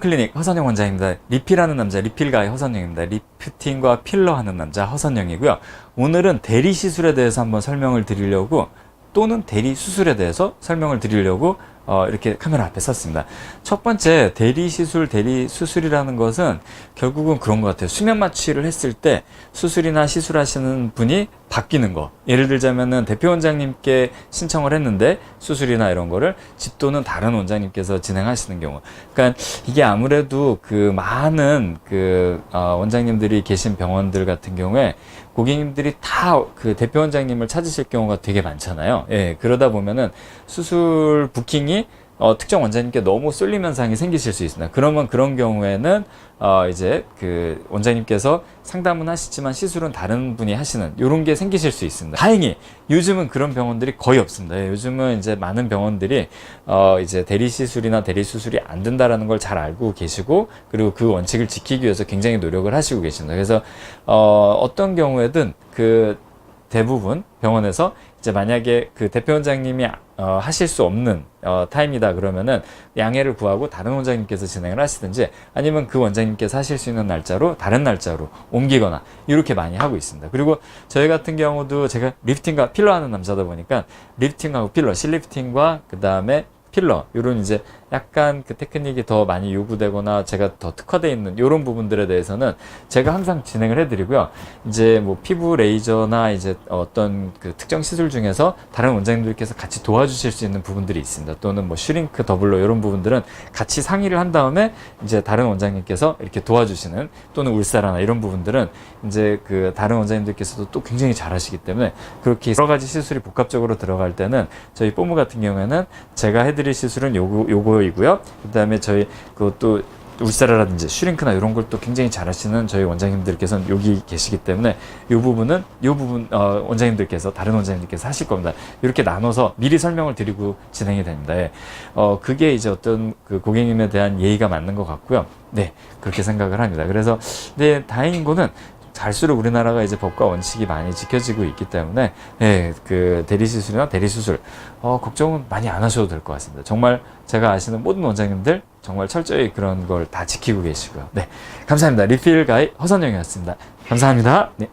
클리닉 허선영 원장입니다. 리필하는 남자 리필가의 허선영입니다. 리프팅과 필러 하는 남자 허선영이고요. 오늘은 대리 시술에 대해서 한번 설명을 드리려고 또는 대리 수술에 대해서 설명을 드리려고 어, 이렇게 카메라 앞에 섰습니다. 첫 번째 대리 시술, 대리 수술이라는 것은 결국은 그런 것 같아요. 수면 마취를 했을 때 수술이나 시술하시는 분이 바뀌는 거. 예를 들자면은 대표 원장님께 신청을 했는데 수술이나 이런 거를 집도는 다른 원장님께서 진행하시는 경우. 그러니까 이게 아무래도 그 많은 그 어, 원장님들이 계신 병원들 같은 경우에 고객님들이 다 그 대표 원장님을 찾으실 경우가 되게 많잖아요. 예, 그러다 보면은 수술 부킹이 어, 특정 원장님께 너무 쏠림 현상이 생기실 수 있습니다. 그러면 그런 경우에는 어, 이제 그 원장님께서 상담은 하시지만 시술은 다른 분이 하시는 이런 게 생기실 수 있습니다. 다행히 요즘은 그런 병원들이 거의 없습니다. 예, 요즘은 이제 많은 병원들이 어, 이제 대리 시술이나 대리 수술이 안 된다라는 걸 잘 알고 계시고 그리고 그 원칙을 지키기 위해서 굉장히 노력을 하시고 계십니다. 그래서 어, 어떤 경우에든 그 대부분 병원에서 이제 만약에 그 대표 원장님이 어, 하실 수 없는 어, 타임이다 그러면은 양해를 구하고 다른 원장님께서 진행을 하시든지 아니면 그 원장님께서 하실 수 있는 날짜로 다른 날짜로 옮기거나 이렇게 많이 하고 있습니다. 그리고 저희 같은 경우도 제가 리프팅과 필러 하는 남자다 보니까 리프팅하고 필러, 실리프팅과 그 다음에 필러 이런 이제 약간 그 테크닉이 더 많이 요구되거나 제가 더 특화되어 있는 이런 부분들에 대해서는 제가 항상 진행을 해드리고요. 이제 뭐 피부 레이저나 이제 어떤 그 특정 시술 중에서 다른 원장님들께서 같이 도와주실 수 있는 부분들이 있습니다. 또는 뭐 슈링크 더블로 이런 부분들은 같이 상의를 한 다음에 이제 다른 원장님께서 이렇게 도와주시는 또는 울사라나 이런 부분들은 이제 그 다른 원장님들께서도 또 굉장히 잘하시기 때문에 그렇게 여러 가지 시술이 복합적으로 들어갈 때는 저희 뽀무 같은 경우에는 제가 해드 릴 시술은 요거 요거이고요. 그 다음에 저희 그것도 울사라라든지 슈링크나 이런 걸 또 굉장히 잘하시는 저희 원장님들께서는 여기 계시기 때문에 이 부분은 이 부분 어, 원장님들께서 다른 원장님들께서 하실 겁니다. 이렇게 나눠서 미리 설명을 드리고 진행이 됩니다. 예. 어 그게 이제 어떤 그 고객님에 대한 예의가 맞는 것 같고요. 네 그렇게 생각을 합니다. 그래서 네 다행인 거는 갈수록 우리나라가 이제 법과 원칙이 많이 지켜지고 있기 때문에 네, 그 대리 시술이나 대리 수술 어, 걱정은 많이 안 하셔도 될 것 같습니다. 정말 제가 아시는 모든 원장님들 정말 철저히 그런 걸 다 지키고 계시고요. 네, 감사합니다. 리필 가이 허선영이었습니다. 감사합니다. 네.